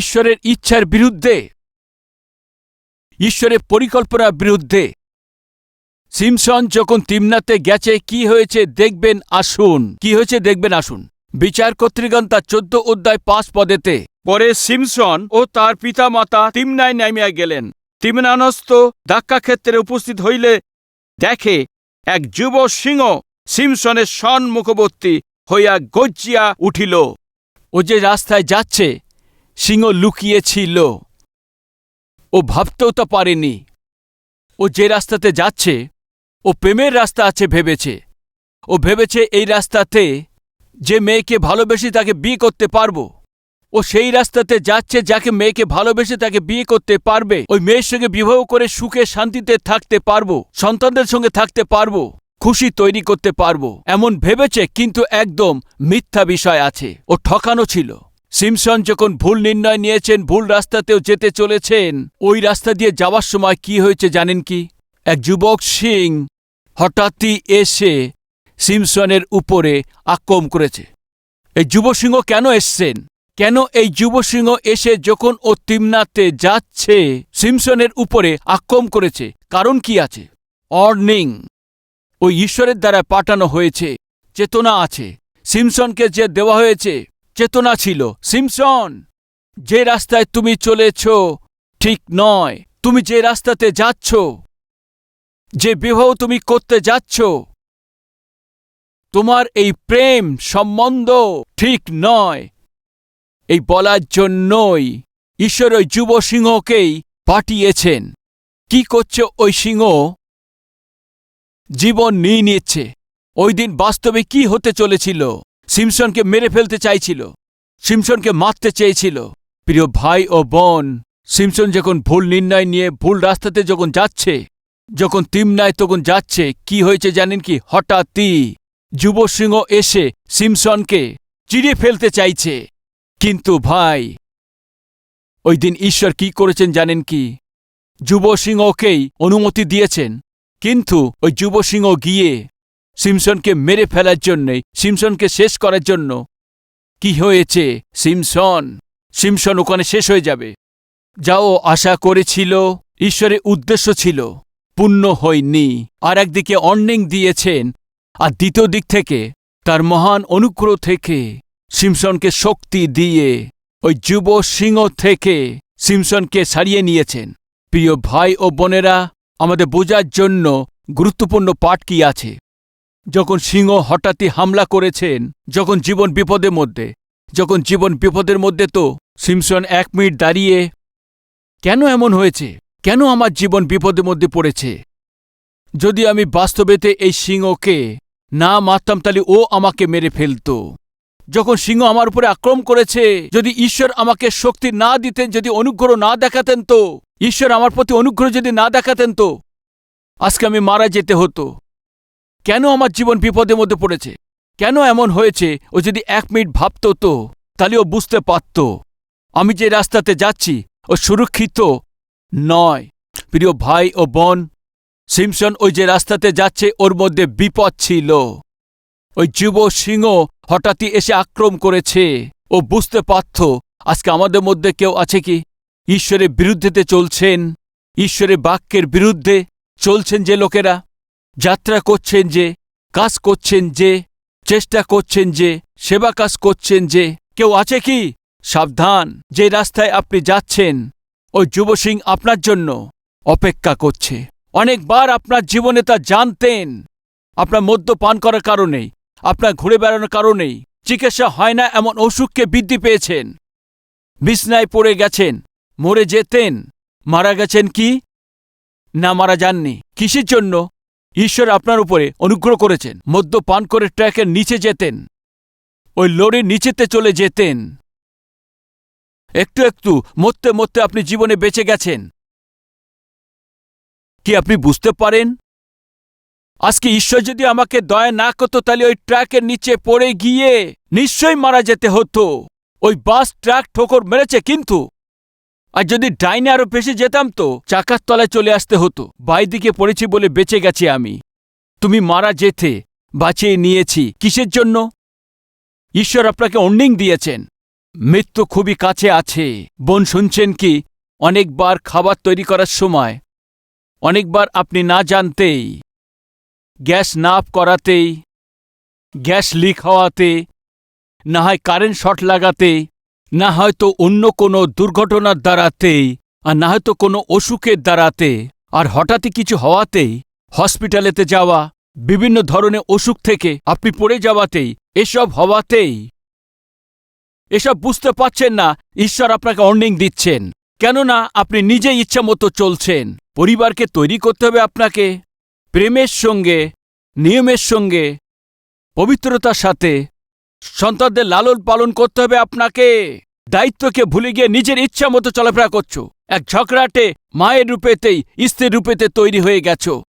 ঈশ্বরের ইচ্ছার বিরুদ্ধে। ঈশ্বরের পরিকল্পনার বিরুদ্ধে। সিমসন যখন তিমনাতে গেছে, কি হয়েছে দেখবেন, আসুন। কি হয়েছে দেখবেন, আসুন। বিচার কর্তৃগণ তার চোদ্দ অধ্যায় পাঁচ পদেতে, পরে সিমসন ও তার পিতামাতা তিমনায় নামিয়া গেলেন। তিমনানস্ত দাক্কা ক্ষেত্রে উপস্থিত হইলে দেখে এক যুব সিংহ সিমসনের সন্মুখবর্তী হইয়া গজ্জিয়া উঠিল। ও যে রাস্তায় যাচ্ছে সিংহ লুকিয়েছিল। ও ভাবতেও তো পারেনি। ও যে রাস্তাতে যাচ্ছে, ও প্রেমের রাস্তা আছে ভেবেছে। ও ভেবেছে এই রাস্তাতে যে মেয়েকে ভালোবেসে তাকে বিয়ে করতে পারব, ও সেই রাস্তাতে যাচ্ছে যাকে মেয়েকে ভালোবেসে তাকে বিয়ে করতে পারবে। ওই মেয়ের সঙ্গে বিবাহ করে সুখে শান্তিতে থাকতে পারব, সন্তানদের সঙ্গে থাকতে পারব, খুশি তৈরি করতে পারব, এমন ভেবেছে কিন্তু একদম মিথ্যা বিষয় আছে। ও ঠকানো ছিল। সিমসন যখন ভুল নির্ণয় নিয়েছেন, ভুল রাস্তাতেও যেতে চলেছেন, ওই রাস্তা দিয়ে যাওয়ার সময় কি হয়েছে জানেন কি? এক যুবক সিং হঠাৎই এসে সিমসনের উপরে আক্রম করেছে। এই যুবসিংহ কেন এসছেন? কেন এই যুবসিংহ এসে যখন ও তিমনাতে যাচ্ছে, সিমসনের উপরে আক্রম করেছে? কারণ কি আছে? অর্নিং, ওই ঈশ্বরের দ্বারা পাঠানো হয়েছে, চেতনা আছে। সিমসনকে যে দেওয়া হয়েছে চেতনা ছিল। সিমসন, যে রাস্তায় তুমি চলেছ, ঠিক নয়। তুমি যে রাস্তাতে যাচ্ছ, যে বিবাহ তুমি করতে যাচ্ছ, তোমার এই প্রেম সম্বন্ধ ঠিক নয়। এই বলার জন্যই ঈশ্বর ওই যুব সিংহকেই পাঠিয়েছেন। কি করছে ওই সিংহ? জীবন নিয়ে নিচ্ছে। ওই দিন বাস্তবে কি হতে চলেছিল? সিমসনকে মেরে ফেলতে চাইছিল। সিমসনকে মারতে চেয়েছিল। প্রিয় ভাই ও বোন, সিমসন যখন ভুল নির্ণয় নিয়ে ভুল রাস্তাতে যখন যাচ্ছে, যখন তিমনায় তখন যাচ্ছে, কি হয়েছে জানেন কি? হঠাৎই যুব সিংহ এসে সিমসনকে চিড়ে ফেলতে চাইছে। কিন্তু ভাই, ওই দিন ঈশ্বর কি করেছেন জানেন কি? যুব সিংহকেই অনুমতি দিয়েছেন। কিন্তু ওই যুব সিংহ গিয়ে সিমসনকে মেরে ফেলার জন্যে, সিমসনকে শেষ করার জন্য। কি হয়েছে, সিমসন? সিমসন ওখানে শেষ হয়ে যাবে। যাও, আশা করেছিল, ঈশ্বরের উদ্দেশ্য ছিল, পূর্ণ হয়নি, আর একদিকে অর্নিং দিয়েছেন, আর দ্বিতীয় দিক থেকে, তার মহান অনুগ্রহ থেকে, সিমসনকে শক্তি দিয়ে, ওই যুব সিংহ থেকে, সিমসনকে সারিয়ে নিয়েছেন। প্রিয় ভাই ও বোনেরা, আমাদের বোঝার জন্য গুরুত্বপূর্ণ পাঠ কি আছে? যখন সিংহ হঠাৎই হামলা করেছেন, যখন জীবন বিপদের মধ্যে, যখন জীবন বিপদের মধ্যে তো সিমসন এক মিনিট দাঁড়িয়ে, কেন এমন হয়েছে? কেন আমার জীবন বিপদের মধ্যে পড়েছে? যদি আমি বাস্তবেতে এই সিংহকে না মারতাম, তাহলে ও আমাকে মেরে ফেলত। যখন সিংহ আমার উপরে আক্রমণ করেছে, যদি ঈশ্বর আমাকে শক্তি না দিতেন, যদি অনুগ্রহ না দেখাতেন তো, ঈশ্বর আমার প্রতি অনুগ্রহ যদি না দেখাতেন তো, আজকে আমি মারা যেতে হতো। কেন আমার জীবন বিপদের মধ্যে পড়েছে? কেন এমন হয়েছে? ও যদি এক মিনিট ভাবত তো, তাহলে ও বুঝতে পারত। আমি যে রাস্তাতে যাচ্ছি, ও সুরক্ষিত নয়। প্রিয় ভাই ও বোন, সিমসন ওই যে রাস্তাতে যাচ্ছে, ওর মধ্যে বিপদ ছিল। ওই যুব সিংহ হঠাৎই এসে আক্রম করেছে। ও বুঝতে পারত, আজকে আমাদের মধ্যে কেউ আছে কি? ঈশ্বরের বিরুদ্ধেতে চলছেন, ঈশ্বরের বাক্যের বিরুদ্ধে চলছেন যে লোকেরা। যাত্রা করছেন যে, কাজ করছেন যে, চেষ্টা করছেন যে, সেবা কাজ করছেন যে, কেউ আছে কি? সাবধান, যে রাস্তায় আপনি যাচ্ছেন, ওই যুব সিং আপনার জন্য অপেক্ষা করছে। অনেকবার আপনার জীবনে তা জানতেন। আপনার মদ্যপান করার কারণেই, আপনার ঘুরে বেড়ানোর কারণেই, চিকিৎসা হয় না এমন অসুখকে বৃদ্ধি পেয়েছেন। বিছনায় পড়ে গেছেন, মরে যেতেন। মারা গেছেন কি? না মারা যাননি। কিসের জন্য? ঈশ্বর আপনার উপরে অনুগ্রহ করেছেন। মদ্যপান করে ট্র্যাকের নিচে যেতেন। ওই লরির নিচেতে চলে যেতেন। একটু একটু মরতে মরতে আপনি জীবনে বেঁচে গেছেন। কি আপনি বুঝতে পারেন? আজকে ঈশ্বর যদি আমাকে দয়া না করতো, তাহলে ওই ট্র্যাকের নিচে পড়ে গিয়ে নিশ্চয়ই মারা যেতে হতো। ওই বাস, ট্রাক, ঠোকর মেরেছে, কিন্তু আর যদি ডাইনে আরও বেশি যেতাম তো চাকার তলায় চলে আসতে হতো। বাইদিকে পড়েছি বলে বেঁচে গেছি আমি। তুমি মারা যেতে, বাঁচিয়ে নিয়েছি। কিসের জন্য? ঈশ্বর আপনাকে অন্ডিং দিয়েছেন। মৃত্যু খুবই কাছে আছে। বোন, শুনছেন কি? অনেকবার খাবার তৈরি করার সময়, অনেকবার আপনি না জানতেই, গ্যাস না করাতেই, গ্যাস লিক হওয়াতে, না হয় কারেন্ট শর্ট লাগাতে না হয়তো অন্য কোনো দুর্ঘটনার দ্বারাতেই, আর না হয়তো কোনো অসুখের দ্বারাতে, আর হঠাৎই কিছু হওয়াতেই, হসপিটালেতে যাওয়া, বিভিন্ন ধরনের অসুখ থেকে আপনি পড়ে যাওয়াতেই, এসব হওয়াতেই। এসব বুঝতে পারছেন না, ঈশ্বর আপনাকে অর্নিং দিচ্ছেন। কেননা আপনি নিজে ইচ্ছা মতো চলছেন, পরিবারকে তৈরি করতে হবে আপনাকে, প্রেমের সঙ্গে, নিয়মের সঙ্গে, পবিত্রতার সাথে সন্তানদের লালন পালন করতে হবে আপনাকে। দায়িত্বকে ভুলে গিয়ে নিজের ইচ্ছা মতো চলাফেরা করছ। এক ঝগড়াটে, মায়ের রূপেতেই, স্ত্রীর রূপেতে তৈরি হয়ে গেছো।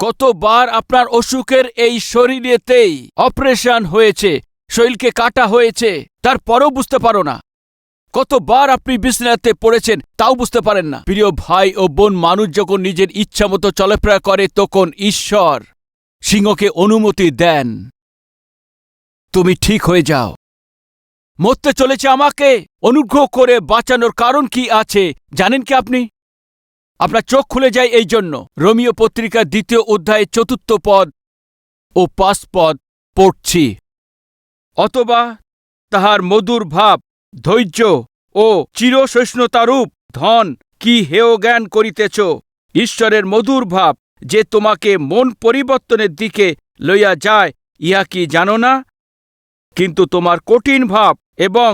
কতবার আপনার অসুখের এই শরীরেতেই অপারেশন হয়েছে, শরীরকে কাটা হয়েছে, তারপরও বুঝতে পারো না। কতবার আপনি বিছনাতে পড়েছেন, তাও বুঝতে পারেন না। প্রিয় ভাই ও বোন, মানুষ যখন নিজের ইচ্ছা মতো চলাফেরা করে, তখন ঈশ্বর সিংহকে অনুমতি দেন। তুমি ঠিক হয়ে যাও। মরতে চলেছে আমাকে। অনুগ্রহ করে বাঁচানোর কারণ কি আছে, জানেন কি আপনি? আপনার চোখ খুলে যায় এই জন্য। রোমিও পত্রিকার দ্বিতীয় অধ্যায়ে চতুর্থ পদ ও পাঁচ পদ পড়ছি। অথবা তাহার মধুর ভাব, ধৈর্য ও চিরসহিষ্ণুতারূপ ধন, কি হেয় জ্ঞান করিতেছ? ঈশ্বরের মধুর ভাব যে তোমাকে মন পরিবর্তনের দিকে লইয়া যায়, ইহা কি জানো না? কিন্তু তোমার কঠিন ভাব এবং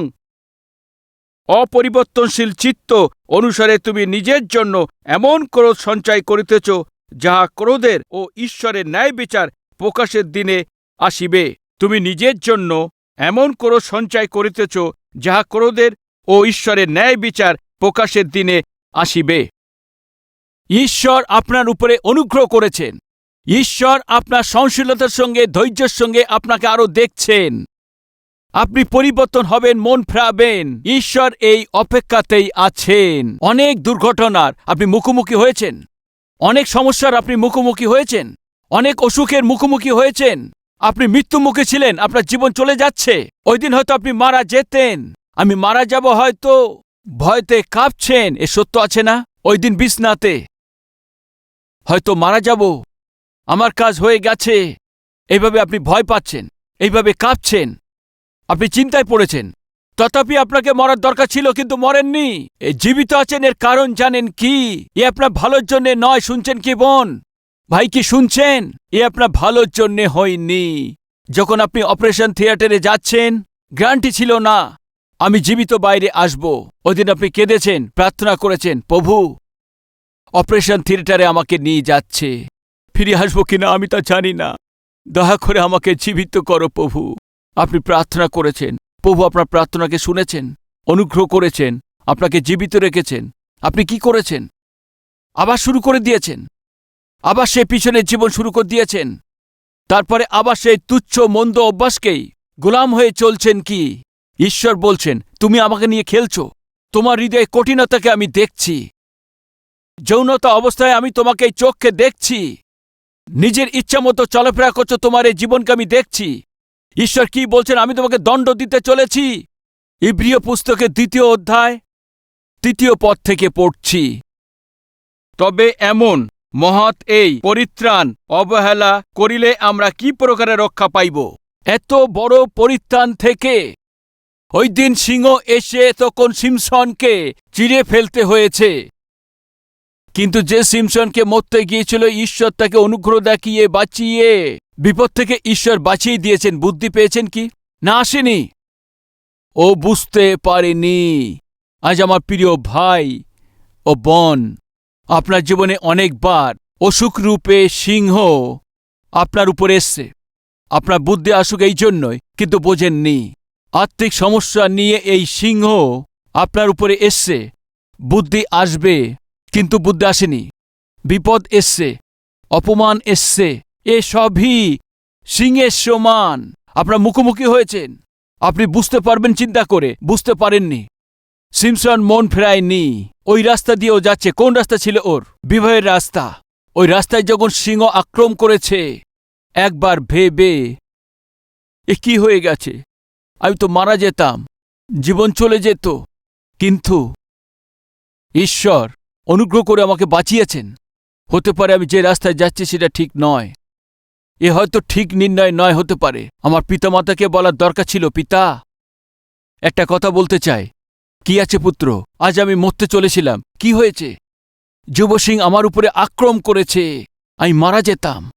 অপরিবর্তনশীল চিত্ত অনুসারে তুমি নিজের জন্য এমন ক্রোধ সঞ্চয় করিতেছ, যাহা ক্রোধের ও ঈশ্বরের ন্যায় বিচার প্রকাশের দিনে আসিবে। তুমি নিজের জন্য এমন ক্রোধ সঞ্চয় করিতেছ, যাহা ক্রোধের ও ঈশ্বরের ন্যায় বিচার প্রকাশের দিনে আসিবে। ঈশ্বর আপনার উপরে অনুগ্রহ করেছেন। ঈশ্বর আপনার সহনশীলতার সঙ্গে, ধৈর্যের সঙ্গে আপনাকে আরও দেখছেন। আপনি পরিবর্তন হবেন, মন ফেরাবেন। ঈশ্বর এই অপেক্ষাতেই আছেন। অনেক দুর্ঘটনার আপনি মুখোমুখি হয়েছেন। অনেক সমস্যার আপনি মুখোমুখি হয়েছেন। অনেক অসুখের মুখোমুখি হয়েছেন। আপনি মৃত্যুমুখী ছিলেন, আপনার জীবন চলে যাচ্ছে। ওই দিন হয়তো আপনি মারা যেতেন। আমি মারা যাব হয়তো। ভয়তে কাঁপছেন, এ সত্য আছে না? ওই দিন বিছনাতে। হয়তো মারা যাব। আমার কাজ হয়ে গেছে। এইভাবে আপনি ভয় পাচ্ছেন। এইভাবে কাঁপছেন। আপনি চিন্তায় পড়েছেন। তথাপি আপনাকে মরার দরকার ছিল কিন্তু মরেননি। এ জীবিত আছেন এর কারণ জানেন কি? এ আপনার ভালোর জন্যে নয়, শুনছেন কি বোন? ভাই কি শুনছেন? এ আপনার ভালোর জন্যে হয়নি। যখন আপনি অপারেশন থিয়েটারে যাচ্ছেন গ্যারান্টি ছিল না। আমি জীবিত বাইরে আসব। ওদিন আপনি কেঁদেছেন, প্রার্থনা করেছেন, প্রভু। অপারেশন থিয়েটারে আমাকে নিয়ে যাচ্ছে। ফিরে আসব কিনা আমি তা জানি না। দয়া করে আমাকে জীবিত করো, প্রভু। আপনি প্রার্থনা করেছেন। প্রভু আপনার প্রার্থনাকে শুনেছেন, অনুগ্রহ করেছেন, আপনাকে জীবিত রেখেছেন। আপনি কি করেছেন? আবার শুরু করে দিয়েছেন। আবার সে পিছনের জীবন শুরু করে দিয়েছেন। তারপরে আবার সেই তুচ্ছ, মন্দ অভ্যাসকেই গোলাম হয়ে চলছেন কি? ঈশ্বর বলছেন, তুমি আমাকে নিয়ে খেলছ। তোমার হৃদয়ে কঠিনতাকে আমি দেখছি। যৌনতা অবস্থায় আমি তোমাকে এই চোখকে দেখছি। নিজের ইচ্ছা মতো চলাফেরা করছ, তোমার এই জীবনকে আমি দেখছি। ঈশ্বর কি বলছেন? আমি তোমাকে দণ্ড দিতে চলেছি। ইব্রিয় পুস্তকের দ্বিতীয় অধ্যায়, তৃতীয় পদ থেকে পড়ছি। তবে এমন মহৎ এই পরিত্রাণ অবহেলা করিলে আমরা কি প্রকারে রক্ষা পাইব? এত বড় পরিত্রাণ থেকে ওই দিন সিংহ এসে তখন সিমসনকে চিড়ে ফেলতে হয়েছে। কিন্তু যে সিমসনকে মরতে গিয়েছিল, ঈশ্বর তাকে অনুগ্রহ দেখিয়ে বাঁচিয়ে। বিপদ থেকে ঈশ্বর বাঁচিয়ে দিয়েছেন, বুদ্ধি পেয়েছেন কি? না আসেনি। ও বুঝতে পারেনি। আজ আমার প্রিয় ভাই ও বন, আপনার জীবনে অনেকবার অসুখ রূপে সিংহ আপনার উপর এসছে। আপনার বুদ্ধি আসুক এই জন্যই, কিন্তু বোঝেননি। আর্থিক সমস্যা নিয়ে এই সিংহ আপনার উপরে এসছে। বুদ্ধি আসবে। কিন্তু বুদ্ধি আসেনি। বিপদ এসছে, অপমান এসছে, এ সবই সিংহের সমান। আপনার মুখোমুখি হয়েছেন। আপনি বুঝতে পারবেন, চিন্তা করে। বুঝতে পারেননি। সিমসন মন ফেরায়নি। ওই রাস্তা দিয়েও যাচ্ছে। কোন রাস্তা ছিল ওর? বিবাহের রাস্তা। ওই রাস্তায় যখন সিংহ আক্রম করেছে, একবার ভেবে এ কি হয়ে গেছে? আমি তো মারা যেতাম। জীবন চলে যেত। কিন্তু ঈশ্বর অনুগ্রহ করে আমাকে বাঁচিয়েছেন। হতে পারে আমি যে রাস্তায় যাচ্ছি সেটা ঠিক নয়। এ হয়তো ঠিক নির্ণয় নয় হতে পারে। আমার পিতামাতাকে বলার দরকার ছিল, পিতা। একটা কথা বলতে চাই। কি আছে পুত্র? আজ আমি মরতে চলেছিলাম। কি হয়েছে? যুব সিং আমার উপরে আক্রম করেছে। আমি মারা যেতাম।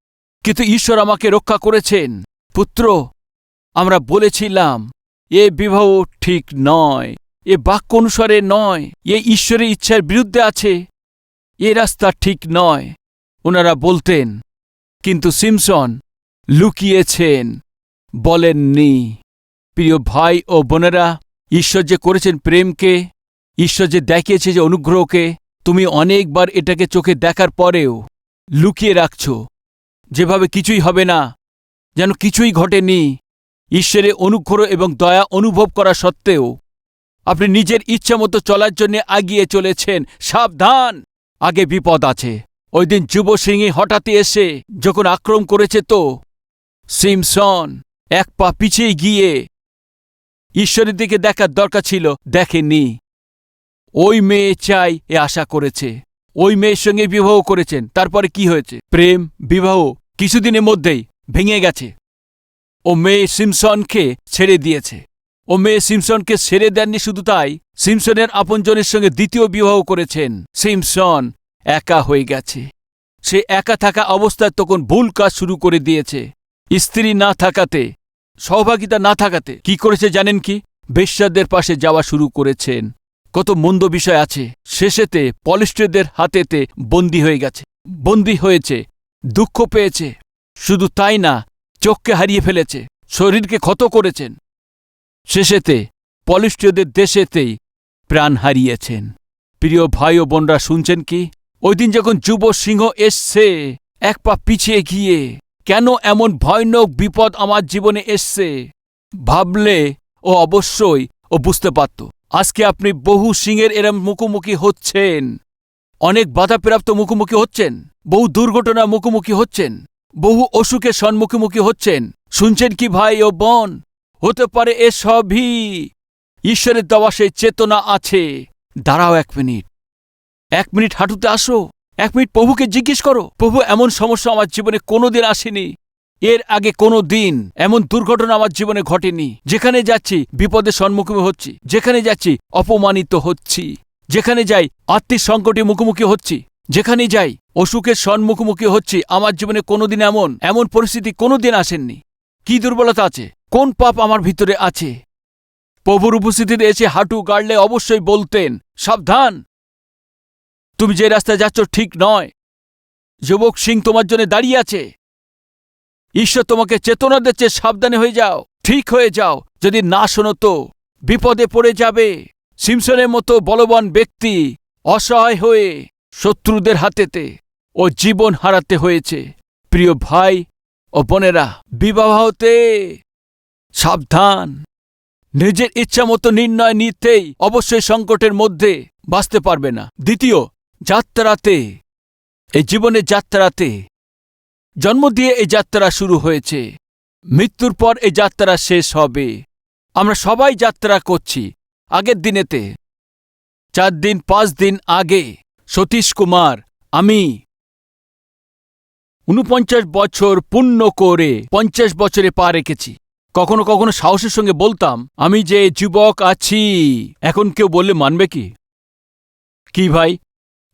কিন্তু ঈশ্বর আমাকে রক্ষা করেছেন। পুত্র, আমরা বলেছিলাম, এ বিবাহ ঠিক নয়। এ বাক্য অনুসারে নয়, এ ঈশ্বরের ইচ্ছার বিরুদ্ধে আছে, এ রাস্তা ঠিক নয়, ওনারা বলতেন। কিন্তু সিমসন লুকিয়েছেন, বলেননি, প্রিয় ভাই ও বোনেরা, ঈশ্বর যে করেছেন প্রেমকে, ঈশ্বর যে দেখিয়েছে যে অনুগ্রহকে, তুমি অনেকবার এটাকে চোখে দেখার পরেও লুকিয়ে রাখছ। যেভাবে কিছুই হবে না, যেন কিছুই ঘটেনি, ঈশ্বরের অনুগ্রহ এবং দয়া অনুভব করা সত্ত্বেও আপনি নিজের ইচ্ছা মতো চলার জন্য আগিয়ে চলেছেন। সাবধান! আগে বিপদ আছে। ওই দিন যুব সিংহী হঠাৎই এসে যখন আক্রম করেছে তো, সিমসন, এক পা পিছিয়ে গিয়ে ঈশ্বরের দিকে দেখার দরকার ছিল দেখেনি ওই মেয়ে চাই এ আশা করেছে। ওই মেয়ের সঙ্গে বিবাহ করেছেন। তারপরে কি হয়েছে? প্রেম, বিবাহ কিছুদিনের মধ্যেই ভেঙে গেছে। ও মেয়ে সিমসনকে ছেড়ে দিয়েছে। ও মেয়ে সিমসনকে ছেড়ে দেননি শুধু তাই, সিমসনের আপনজনের সঙ্গে দ্বিতীয় বিবাহ করেছেন। সিমসন একা হয়ে গেছে। সে একা থাকা অবস্থায় তখন ভুল কাজ শুরু করে দিয়েছে। স্ত্রী না থাকাতে, সহভাগিতা না থাকাতে কি করেছে জানেন কি? বেশ্যাদের পাশে যাওয়া শুরু করেছেন। কত মন্দ বিষয় আছে। শেষেতে পলিস্ট্রেদের হাতেতে বন্দী হয়ে গেছে। বন্দী হয়েছে, দুঃখ পেয়েছে। শুধু তাই না, চোখকে হারিয়ে ফেলেছে। শরীরকে ক্ষত করেছেন। শেষেতে পলিস্ট্রেদের দেশেতেই প্রাণ হারিয়েছেন। প্রিয় ভাই ও বোনরা, শুনছেন কি? ওই দিন যখন যুব সিংহ এসছে, এক পা পিছিয়ে গিয়ে, কেন এমন ভয়ানক বিপদ আমার জীবনে এসছে ভাবলে ও অবশ্যই ও বুঝতে পারত। আজকে আপনি বহু সিংহের এরম মুখোমুখি হচ্ছেন। অনেক বাধাপ্রাপ্ত মুখোমুখি হচ্ছেন। বহু দুর্ঘটনা মুখোমুখি হচ্ছেন। বহু অসুখের সম্মুখীমুখী হচ্ছেন। শুনছেন কি ভাই ও বোন? হতে পারে এ এসবই ঈশ্বরের দেওয়া সেই চেতনা আছে। দাঁড়াও এক মিনিট। এক মিনিট হাঁটুতে আসো। এক মিনিট প্রভুকে জিজ্ঞেস করো, প্রভু, এমন সমস্যা আমার জীবনে কোনোদিন আসেনি। এর আগে কোনো দিন এমন দুর্ঘটনা আমার জীবনে ঘটেনি। যেখানে যাচ্ছি, বিপদের সম্মুখীন হচ্ছি। যেখানে যাচ্ছি, অপমানিত হচ্ছি। যেখানে যাই আর্থিক সংকটে মুখোমুখি হচ্ছি। যেখানে যাই, অসুখের সম্মুখোমুখি হচ্ছি। আমার জীবনে কোনোদিন এমন এমন পরিস্থিতি কোনোদিন আসেননি। কি দুর্বলতা আছে? কোন পাপ আমার ভিতরে আছে? প্রভুর উপস্থিতিতে এসে হাঁটু গাড়লে অবশ্যই বলতেন, সাবধান। তুমি যে রাস্তায় যাচ্ছ ঠিক নয়। যুবক সিং তোমার জন্য দাঁড়িয়ে আছে। ঈশ্বর তোমাকে চেতনা দিচ্ছে, সাবধানে হয়ে যাও, ঠিক হয়ে যাও। যদি না শোনো তো, বিপদে পড়ে যাবে। সিমসনের মতো বলবান ব্যক্তি অসহায় হয়ে শত্রুদের হাতেতে ও জীবন হারাতে হয়েছে। প্রিয় ভাই ও বোনেরা বিবাহতে সাবধান। নিজের ইচ্ছা মতো নির্ণয় নিতেই অবশ্যই সংকটের মধ্যে বাঁচতে পারবে না। দ্বিতীয়, যাত্রাতে। এই জীবনের যাত্রাতে। জন্ম দিয়ে এই যাত্রা শুরু হয়েছে। মৃত্যুর পর এই যাত্রা শেষ হবে। আমরা সবাই যাত্রা করছি আগের দিনেতে। চার দিন, পাঁচ দিন আগে, সতীশ কুমার, আমি উনপঞ্চাশ বছর পূর্ণ করে পঞ্চাশ বছরে পা রেখেছি। কখনো কখনো সাহসের সঙ্গে বলতাম, আমি যে যুবক আছি। এখন কেউ বললে মানবে কি? কি ভাই?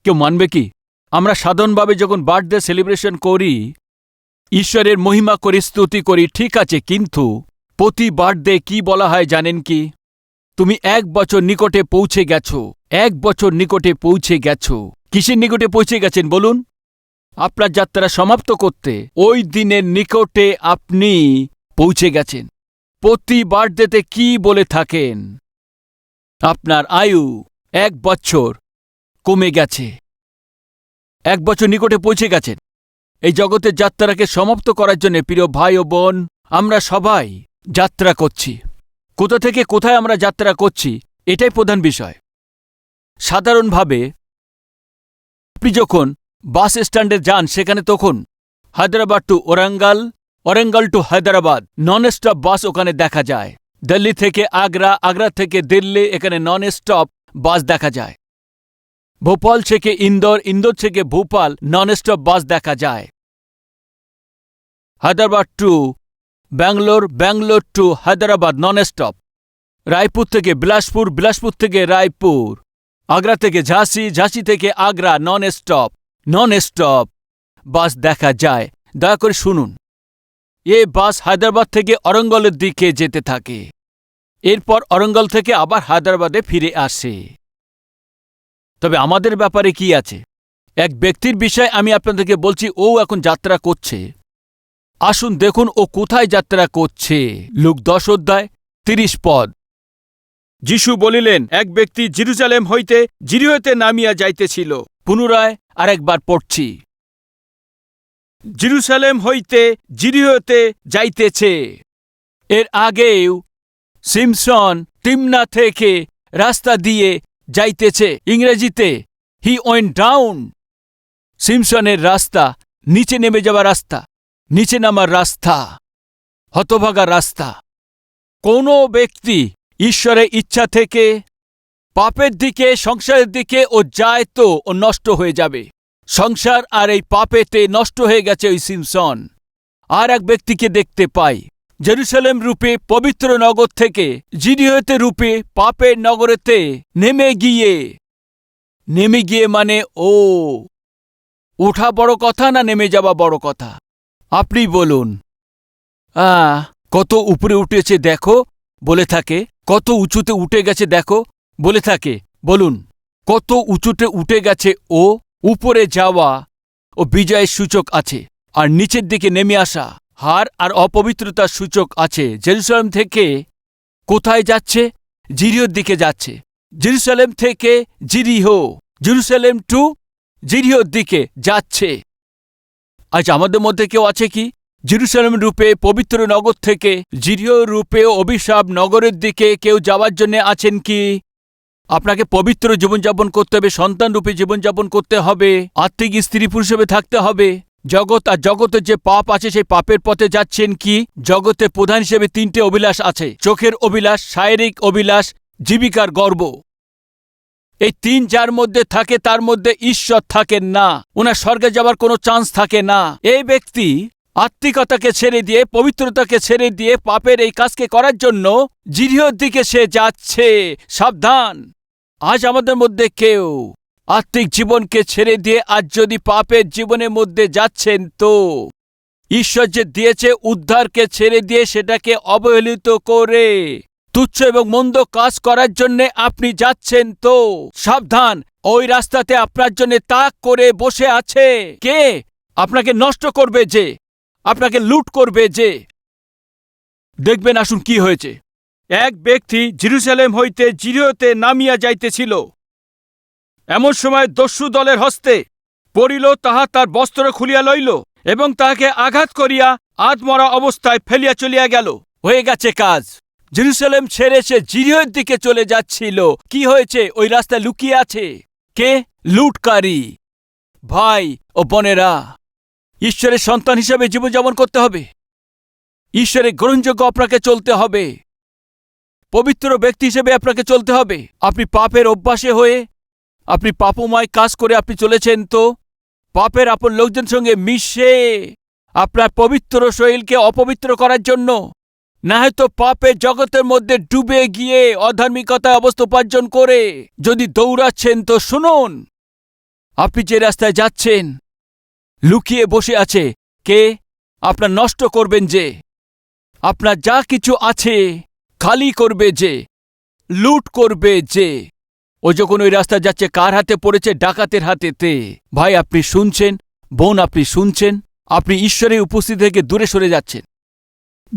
কেউ মানবে কি? আমরা সাধারণভাবে যখন বার্থডে সেলিব্রেশন করি, ঈশ্বরের মহিমা করে স্তুতি করি, ঠিক আছে, কিন্তু প্রতি বার্থডে কি বলা হয় জানেন কি? তুমি এক বছর নিকটে পৌঁছে গেছো, এক বছর নিকটে পৌঁছে গেছো। কিসের নিকটে পৌঁছে গেছেন বলুন? আপনার যাত্রা সমাপ্ত করতে, ওই দিনের নিকটে আপনি পৌঁছে গেছেন। প্রতি বার্থডেতে কি বলে থাকেন? আপনার আয়ু এক বছর কমে গেছে। এক বছর নিকটে পৌঁছে গেছেন। এই জগতের যাত্রাকে সমাপ্ত করার জন্য প্রিয় ভাই ও বোন, আমরা সবাই যাত্রা করছি। কোথা থেকে কোথায় আমরা যাত্রা করছি, এটাই প্রধান বিষয়। সাধারণভাবে আপনি যখন বাস স্ট্যান্ডে যান, সেখানে তখন Hyderabad to Warangal Warangal to Hyderabad non stop bus ওখানে দেখা যায়। দিল্লি থেকে আগ্রা আগ্রা থেকে দিল্লি, এখানে নন স্টপ বাস দেখা যায়। ভোপাল থেকে ইন্দোর ইন্দোর থেকে ভোপাল নন স্টপ বাস দেখা যায়। Hyderabad to Bangalore Bangalore to Hyderabad non stop Raipur থেকে বিলাসপুর বিলাসপুর থেকে রায়পুর। আগ্রা থেকে ঝাঁসি ঝাঁসি থেকে আগ্রা নন স্টপ নন স্টপ বাস দেখা যায়। দয়া করে শুনুন। এ বাস হায়দ্রাবাদ থেকে অরঙ্গলের দিকে যেতে থাকে। এরপর অরঙ্গল থেকে আবার হায়দ্রাবাদে ফিরে আসে। তবে আমাদের ব্যাপারে কি আছে? এক ব্যক্তির বিষয়ে আমি আপনাদেরকে বলছি, ও এখন যাত্রা করছে। আসুন দেখুন ও কোথায় যাত্রা করছে। লুক দশ অধ্যায়, তিরিশ পদ। যিশু বলিলেন, এক ব্যক্তি জিরুজালেম হইতে জিরিহতে নামিয়া যাইতেছিল। পুনরায় আরেকবার পড়ছি। জিরুসালেম হইতে জিরিহতে যাইতেছে। এর আগেও সিমসন তিমনা থেকে রাস্তা দিয়ে যাইতেছে। ইংরেজিতে হি ওয়েন ডাউন সিমসনের রাস্তা, নিচে নেমে যাওয়া রাস্তা, নিচে নামার রাস্তা, হতভাগা রাস্তা। কোনো ব্যক্তি ঈশ্বরের ইচ্ছা থেকে পাপের দিকে, সংসারের দিকে ও যায় তো ও নষ্ট হয়ে যাবে। সংসার আর এই পাপেতে নষ্ট হয়ে গেছে ওই সিমসন। আর এক ব্যক্তিকে দেখতে পাই, জেরুসালেম রূপে পবিত্র নগর থেকে জিরিহতে রূপে পাপের নগরেতে নেমে গিয়ে। নেমে গিয়ে মানে ও ওঠা বড় কথা না নেমে যাওয়া বড় কথা? আপনি বলুন। আ, কত উপরে উঠেছে দেখো, বলে থাকে। কত উঁচুতে উঠে গেছে দেখো, বলে থাকে। বলুন, কত উঁচুতে উঠে গেছে, ও? উপরে যাওয়া ও বিজয়ের সূচক আছে, আর নিচের দিকে নেমে আসা হার আর অপবিত্রতার সূচক আছে। জেরুসালেম থেকে কোথায় যাচ্ছে? জিরিওর দিকে যাচ্ছে। জেরুসালেম থেকে জিরিহো, জেরুসালেম টু জিরিহর দিকে যাচ্ছে। আজ আমাদের মধ্যে কেউ আছে কি? জেরুসালেম রূপে পবিত্র নগর থেকে জিরিয় রূপে অভিশাপ নগরের দিকে কেউ যাওয়ার জন্য আছেন কি? আপনাকে পবিত্র জীবনযাপন করতে হবে, সন্তানরূপে জীবনযাপন করতে হবে, আত্মিক স্ত্রী পুরুষ হিসেবে থাকতে হবে। জগৎ আর জগতের যে পাপ আছে, সেই পাপের পথে যাচ্ছেন কি? জগতে প্রধান হিসেবে তিনটে অভিলাষ আছে, চোখের অভিলাষ, শারীরিক অভিলাষ, জীবিকার গর্ব। এই তিন যার মধ্যে থাকে, তার মধ্যে ঈশ্বর থাকেন না। ওনার স্বর্গে যাবার কোনো চান্স থাকে না। এই ব্যক্তি আত্মিকতাকে ছেড়ে দিয়ে, পবিত্রতাকে ছেড়ে দিয়ে পাপের এই কাজকে করার জন্য জিরিয়র দিকে সে যাচ্ছে। সাবধান। আজ আমাদের মধ্যে কেউ আত্মিক জীবনকে ছেড়ে দিয়ে আজ যদি পাপের জীবনের মধ্যে যাচ্ছেন তো ঈশ্বর যে দিয়েছে উদ্ধারকে ছেড়ে দিয়ে সেটাকে অবহেলিত করে তুচ্ছ এবং মন্দ কাজ করার জন্য আপনি যাচ্ছেন তো সাবধান। ওই রাস্তাতে আপনার জন্য তাক করে বসে আছে। কে? আপনাকে নষ্ট করবে যে আপনাকে লুট করবে যে। দেখবেন আসুন কি হয়েছে। এক ব্যক্তি জিরুসালেম হইতে জিরিয়তে নামিয়া যাইতেছিল। এমন সময় দস্যু দলের হস্তে পড়িল, তাহা তার বস্ত্র খুলিয়া লইল এবং তাহাকে আঘাত করিয়া আধমরা অবস্থায় ফেলিয়া চলিয়া গেল। হয়ে গেছে কাজ। জেরুসালেম ছেড়ে সে জিরিয়র দিকে চলে যাচ্ছিল। কি হয়েছে? ওই রাস্তায় লুকিয়ে আছে। কে? লুটকারী। ভাই ও বোনেরা। ঈশ্বরের সন্তান হিসেবে জীবনযাপন করতে হবে। ঈশ্বরের গ্রহণযোগ্য আপনাকে চলতে হবে। পবিত্র ব্যক্তি হিসেবে আপনাকে চলতে হবে। আপনি পাপের অভ্যাসে হয়ে, আপনি পাপময় কাজ করে আপনি চলেছেন তো, পাপের আপন লোকজন সঙ্গে মিশে আপনার পবিত্র শরীরকে অপবিত্র করার জন্য, না হয়তো পাপের জগতের মধ্যে ডুবে গিয়ে অধার্মিকতায় অবস্থা উপার্জন করে যদি দৌড়াচ্ছেন তো শুনুন। আপনি যে রাস্তায় যাচ্ছেন লুকিয়ে বসে আছে। কে? আপনার নষ্ট করবেন যে। আপনার যা কিছু আছে, খালি করবে যে। লুট করবে যে। ও যখন ওই রাস্তা যাচ্ছে, কার হাতে পড়েছে? ডাকাতের হাতেতে। ভাই, আপনি শুনছেন? বোন, আপনি শুনছেন? আপনি ঈশ্বরের উপস্থিতি থেকে দূরে সরে যাচ্ছেন।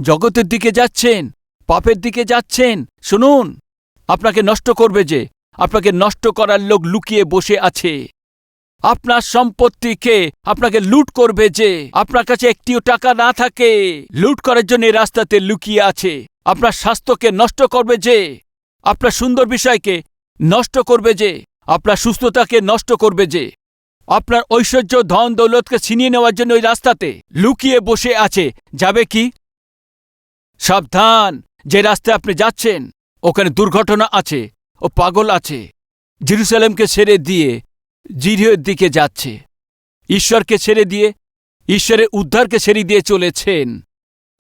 জগতের দিকে যাচ্ছেন, পাপের দিকে যাচ্ছেন। শুনুন, আপনাকে নষ্ট করবে যে। আপনাকে নষ্ট করার লোক লুকিয়ে বসে আছে। আপনার সম্পত্তিকে আপনাকে লুট করবে যে? আপনার কাছে একটিও টাকা না থাকে। লুট করার জন্য রাস্তাতে লুকিয়ে আছে। আপনার স্বাস্থ্যকে নষ্ট করবে যে? আপনার সুন্দর বিষয়কে নষ্ট করবে যে? আপনার সুস্থতাকে নষ্ট করবে যে? আপনার ঐশ্বর্য, ধন দৌলতকে ছিনিয়ে নেওয়ার জন্য ওই রাস্তাতে লুকিয়ে বসে আছে। যাবে কি? সাবধান। যে রাস্তায় আপনি যাচ্ছেন, ওখানে দুর্ঘটনা আছে ও পাগল আছে। জেরুসালেমকে ছেড়ে দিয়ে জিরিয়ের দিকে যাচ্ছে। ঈশ্বরকে ছেড়ে দিয়ে, ঈশ্বরের উদ্ধারকে ছেড়ে দিয়ে চলেছেন।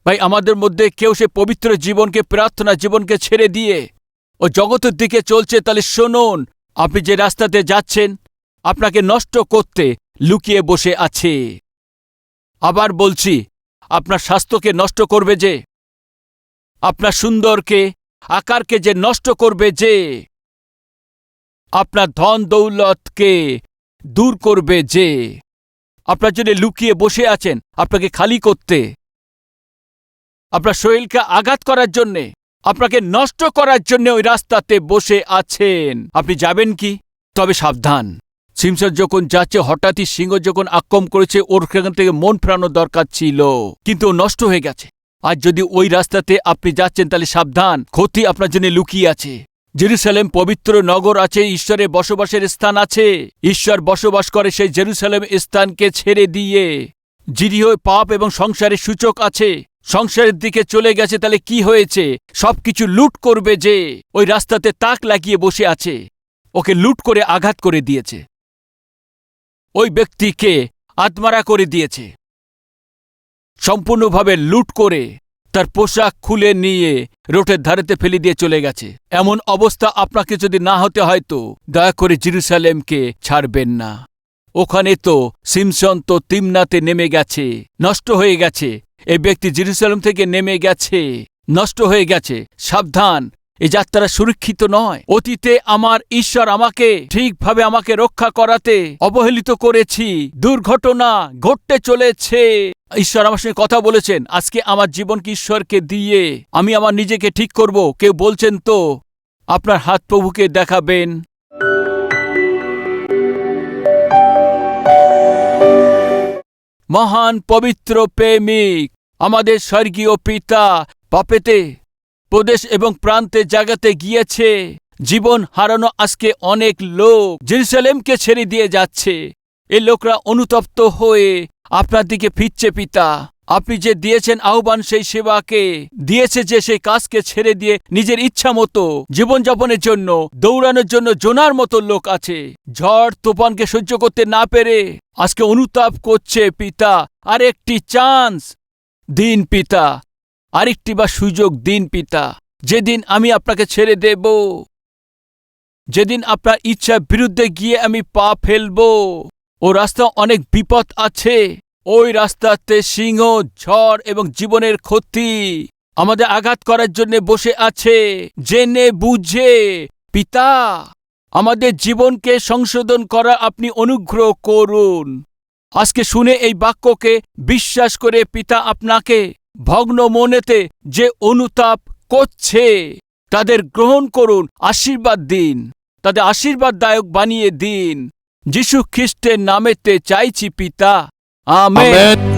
ভাই, আমাদের মধ্যে কেউ সে পবিত্র জীবনকে, প্রার্থনা জীবনকে ছেড়ে দিয়ে ও জগতের দিকে চলছে, তাহলে শুনুন, আপনি যে রাস্তাতে যাচ্ছেন, আপনাকে নষ্ট করতে লুকিয়ে বসে আছে। আবার বলছি, আপনার স্বাস্থ্যকে নষ্ট করবে যে, আপনার সুন্দরকে, আকারকে যে নষ্ট করবে যে আপনার ধন দৌলতকে দূর করবে যে। আপনার জন্য লুকিয়ে বসে আছেন, আপনাকে খালি করতে। আপনার শরীরকে আঘাত করার জন্যে, আপনাকে নষ্ট করার জন্য ওই রাস্তাতে বসে আছেন। আপনি যাবেন কি? তবে সাবধান। সিমসন যখন যাচ্ছে, হঠাৎই সিংহ যখন আক্রম করেছে, ওর সেখান থেকে মন ফেরানোর দরকার ছিল। কিন্তু নষ্ট হয়ে গেছে। আর যদি ওই রাস্তাতে আপনি যাচ্ছেন, তাহলে সাবধান। ক্ষতি আপনার জন্য লুকিয়ে আছে। জেরুসালেম পবিত্র নগর আছে ঈশ্বরের বসবাসের স্থান আছে। ঈশ্বর বসবাস করে সেই জেরুসালেম স্থানকে ছেড়ে দিয়ে। জিরিও পাপ এবং সংসারের সূচক আছে। সংসারের দিকে চলে গেছে, তাহলে কি হয়েছে? সবকিছু লুট করবে যে। ওই রাস্তাতে তাক লাগিয়ে বসে আছে। ওকে লুট করে আঘাত করে দিয়েছে। ওই ব্যক্তিকে আত্মারা করে দিয়েছে। সম্পূর্ণভাবে লুট করে। তার পোশাক খুলে নিয়ে রোটের ধারেতে ফেলে দিয়ে চলে গেছে। এমন অবস্থা আপনাকে যদি না হতে হয়তো দয়া করে জিরুসালেমকে ছাড়বেন না। ওখানে তো সিমসন তো তিমনাতে নেমে গেছে, নষ্ট হয়ে গেছে। এ ব্যক্তি জিরুসালেম থেকে নেমে গেছে, নষ্ট হয়ে গেছে। সাবধান এই যাত্রা সুরক্ষিত নয়। অতীতে আমার ঈশ্বর আমাকে ঠিকভাবে আমাকে রক্ষা করাতে অবহেলিত করেছি। দুর্ঘটনা ঘটতে চলেছে। ঈশ্বর আমার সঙ্গে কথা বলেছেন। আজকে আমার জীবনকে ঈশ্বরকে দিয়ে আমি আমার নিজেকে ঠিক করব? কেউ বলছেন তো, আপনার হাত প্রভুকে দেখাবেন। মহান পবিত্র প্রেমিক, আমাদের স্বর্গীয় পিতা, পাপেতে প্রদেশ এবং প্রান্তে জাগাতে গিয়েছে। জীবন হারানো আজকে অনেক লোক জেরুসালেমকে ছেড়ে দিয়ে যাচ্ছে। এ লোকরা অনুতপ্ত হয়ে আপনার দিকে ফিরছে, পিতা। আপনি যে দিয়েছেন আহ্বান সেই সেবাকে, দিয়েছে যে সেই কাজকে ছেড়ে দিয়ে নিজের ইচ্ছা মতো জীবনযাপনের জন্য, দৌড়ানোর জন্য জোনার মতো লোক আছে। ঝড় তুফানকে সহ্য করতে না পেরে আজকে অনুতাপ করছে, পিতা। আর একটি চান্স। দিন, পিতা। আরেকটি বা সুযোগ দিন, পিতা। যেদিন আমি আপনাকে ছেড়ে দেব, যেদিন আপনার ইচ্ছার বিরুদ্ধে গিয়ে আমি পা ফেলব, ও রাস্তা অনেক বিপদ আছে, ওই রাস্তাতে সিংহ, ঝড় এবং জীবনের ক্ষতি আমাদের আঘাত করার জন্য বসে আছে। জেনে বুঝে, পিতা, আমাদের জীবনকে সংশোধন করা আপনি অনুগ্রহ করুন। আজকে শুনে এই বাক্যকে বিশ্বাস করে পিতা আপনাকে ভগ্ন মনেতে যে অনুতাপ করছে, তাদের গ্রহণ করুন, আশীর্বাদ দিন। তাদের আশীর্বাদদায়ক বানিয়ে দিন। যীশু খ্রিস্টের নামেতে চাইছি পিতা। আমেন।